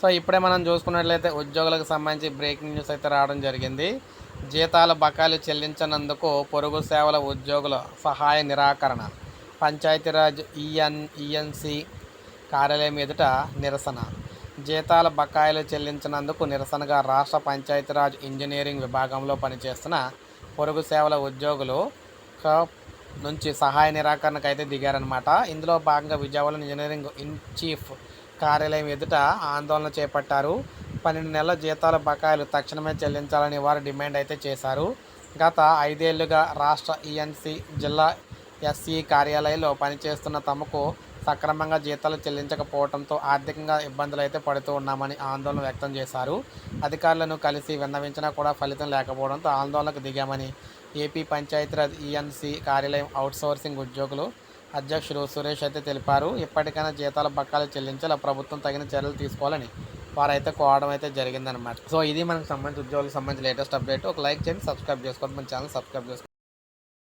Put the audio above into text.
So ఇప్పుడే మనం చూసుకున్నట్లయితే ఉద్యోగులకు సంబంధించి బ్రేకింగ్ న్యూస్ అయితే రావడం జరిగింది. జీతాల బకాయిలు చెల్లించనందుకు పొరుగు సేవల ఉద్యోగుల సహాయ నిరాకరణ పంచాయతీరాజ్ ఈఎన్ ఈఎన్సి కార్యాలయం ఎదుట నిరసన. జీతాల బకాయిలు చెల్లించినందుకు నిరసనగా రాష్ట్ర పంచాయతీరాజ్ ఇంజనీరింగ్ విభాగంలో పనిచేస్తున్న పొరుగు సేవల ఉద్యోగులు నుంచి సహాయ నిరాకరణకు అయితే దిగారనమాట ఇందులో భాగంగా విజయవాడ ఇంజనీరింగ్ ఇన్ చీఫ్ కార్యాలయం ఎదుట ఆందోళన చేపట్టారు. పన్నెండు నెలల జీతాల బకాయిలు తక్షణమే చెల్లించాలని వారు డిమాండ్ అయితే చేశారు. గత ఐదేళ్ళుగా రాష్ట్ర ఈఎన్సీ జిల్లా ఎస్సీ కార్యాలయంలో పనిచేస్తున్న తమకు సక్రమంగా జీతాలు చెల్లించకపోవడంతో ఆర్థికంగా ఇబ్బందులు అయితే పడుతూ ఉన్నామని ఆందోళన వ్యక్తం చేశారు. అధికారులను కలిసి విన్నవించినా కూడా ఫలితం లేకపోవడంతో ఆందోళనకు దిగామని ఏపీ పంచాయతీరాజ్ ఈఎన్సీ కార్యాలయం అవుట్సోర్సింగ్ ఉద్యోగులు అధ్యక్షుడు సురేష్ అయితే తెలిపారు ఇప్పటికైనా జీతాల బకాయిలు చెల్లించాల ప్రభుత్వం తగిన చర్యలు తీసుకోవాలని వారైతే కోవడం అయితే జరిగిందనమాట సో ఇది మనకు సంబంధించి ఉద్యోగులకు సంబంధించి లేటెస్ట్ అప్డేట్. ఒక లైక్ చేయండి సబ్స్క్రైబ్ చేసుకోండి మన ఛానల్ సబ్స్క్రైబ్ చేసుకోండి.